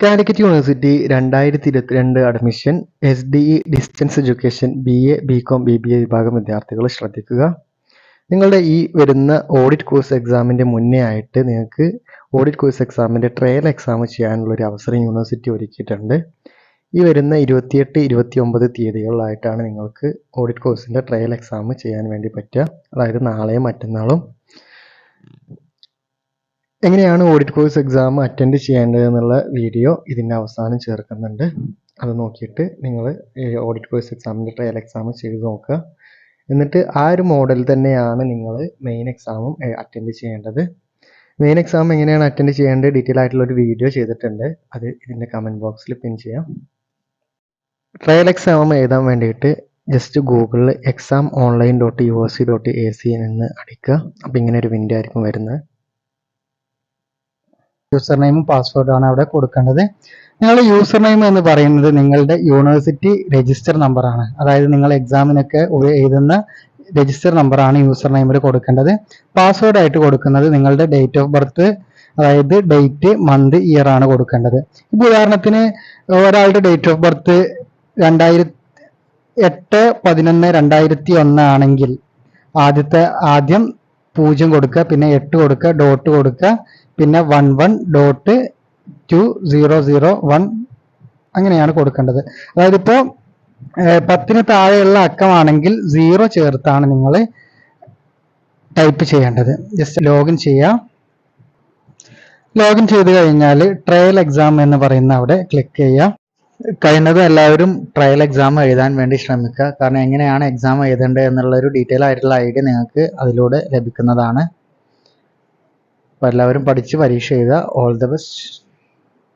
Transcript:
Calicut university രണ്ടായിരത്തി ഇരുപത്തിരണ്ട് admission S D E distance education B A B com B B A വിഭാഗം വിദ്യാർത്ഥികൾ ശ്രദ്ധിക്കുക. നിങ്ങളുടെ ഈ വരുന്ന ഓഡിറ്റ് കോഴ്സ് എക്സാമിന്റെ മുന്നേ ആയിട്ട് നിങ്ങൾക്ക് ഓഡിറ്റ് കോഴ്സ് എക്സാമിന്റെ ട്രയൽ എക്സാം ചെയ്യാനുള്ള ഒരു അവസരം യൂണിവേഴ്സിറ്റി ഒരുക്കിയിട്ടുണ്ട്. ഈ വരുന്ന ഇരുപത്തിയെട്ട് ഇരുപത്തി ഒമ്പത് തീയതികളിലായിട്ടാണ് നിങ്ങൾക്ക് ഓഡിറ്റ് കോഴ്സിന്റെ ട്രയൽ എക്സാം ചെയ്യാൻ വേണ്ടി പറ്റുക. അതായത് നാളെയും മറ്റന്നാളും. എങ്ങനെയാണ് ഓഡിറ്റ് കോഴ്സ് എക്സാം അറ്റൻഡ് ചെയ്യേണ്ടതെന്നുള്ള വീഡിയോ ഇതിന്റെ അവസാനം ചേർക്കുന്നുണ്ട്. അത് നോക്കിയിട്ട് നിങ്ങൾ ഓഡിറ്റ് കോഴ്സ് എക്സാമിന്റെ ട്രയൽ എക്സാം ചെയ്ത് നോക്കുക. എന്നിട്ട് ആ ഒരു മോഡൽ തന്നെയാണ് നിങ്ങൾ മെയിൻ എക്സാമും അറ്റൻഡ് ചെയ്യേണ്ടത്. മെയിൻ എക്സാം എങ്ങനെയാണ് അറ്റൻഡ് ചെയ്യേണ്ടത്? ഡീറ്റെയിൽ ആയിട്ടുള്ള ഒരു വീഡിയോ ചെയ്തിട്ടുണ്ട്. അത് ഇതിന്റെ കമന്റ് ബോക്സിൽ പിൻ ചെയ്യാം. ട്രയൽ എക്സാം എഴുതാൻ വേണ്ടിയിട്ട് ജസ്റ്റ് ഗൂഗിളിൽ exam online dot U S C dot A C എന്ന് അടിക്കുക. അപ്പോൾ ഇങ്ങനെ ഒരു വിൻഡോ ആയിരിക്കും വരുന്നത്. യൂസർ നെയിമും പാസ്വേഡും ആണ് അവിടെ കൊടുക്കേണ്ടത്. നിങ്ങൾ യൂസർ നെയിം എന്ന് പറയുന്നത് നിങ്ങളുടെ യൂണിവേഴ്സിറ്റി രജിസ്റ്റർ നമ്പറാണ് അതായത് നിങ്ങൾ എക്സാമിനൊക്കെ എഴുതുന്ന രജിസ്റ്റർ നമ്പറാണ് യൂസർ നെയിമിൽ കൊടുക്കേണ്ടത്. പാസ്വേഡ് ആയിട്ട് കൊടുക്കുന്നത് നിങ്ങളുടെ ഡേറ്റ് ഓഫ് ബർത്ത് അതായത് ഡേറ്റ് മന്ത് ഇയർ ആണ് കൊടുക്കേണ്ടത്. ഇപ്പൊ ഉദാഹരണത്തിന് ഒരാളുടെ ഡേറ്റ് ഓഫ് ബർത്ത് രണ്ടായിരത്തി എട്ട് പതിനൊന്ന് രണ്ടായിരത്തി ഒന്ന് ആണെങ്കിൽ ആദ്യത്തെ ആദ്യം പൂജ്യം കൊടുക്കുക പിന്നെ എട്ട് കൊടുക്കുക ഡോട്ട് കൊടുക്കുക പിന്നെ one one dot two zero zero one അങ്ങനെയാണ് കൊടുക്കേണ്ടത്. അതായത് ഇപ്പോൾ പത്തിന് താഴെയുള്ള അക്കമാണെങ്കിൽ സീറോ ചേർത്താണ് നിങ്ങൾ ടൈപ്പ് ചെയ്യേണ്ടത്. ജസ്റ്റ് ലോഗിൻ ചെയ്യുക ലോഗിൻ ചെയ്ത് കഴിഞ്ഞാൽ ട്രയൽ എക്സാം എന്ന് പറയുന്ന അവിടെ ക്ലിക്ക് ചെയ്യുക കഴിയുന്നതും എല്ലാവരും ട്രയൽ എക്സാം എഴുതാൻ വേണ്ടി ശ്രമിക്കുക. കാരണം എങ്ങനെയാണ് എക്സാം എഴുതേണ്ടത് എന്നുള്ളൊരു ഡീറ്റെയിൽ ആയിട്ടുള്ള ഐഡിയ നിങ്ങൾക്ക് അതിലൂടെ ലഭിക്കുന്നതാണ്. അപ്പോൾ എല്ലാവരും പഠിച്ച് പരീക്ഷ എഴുതുക. All the best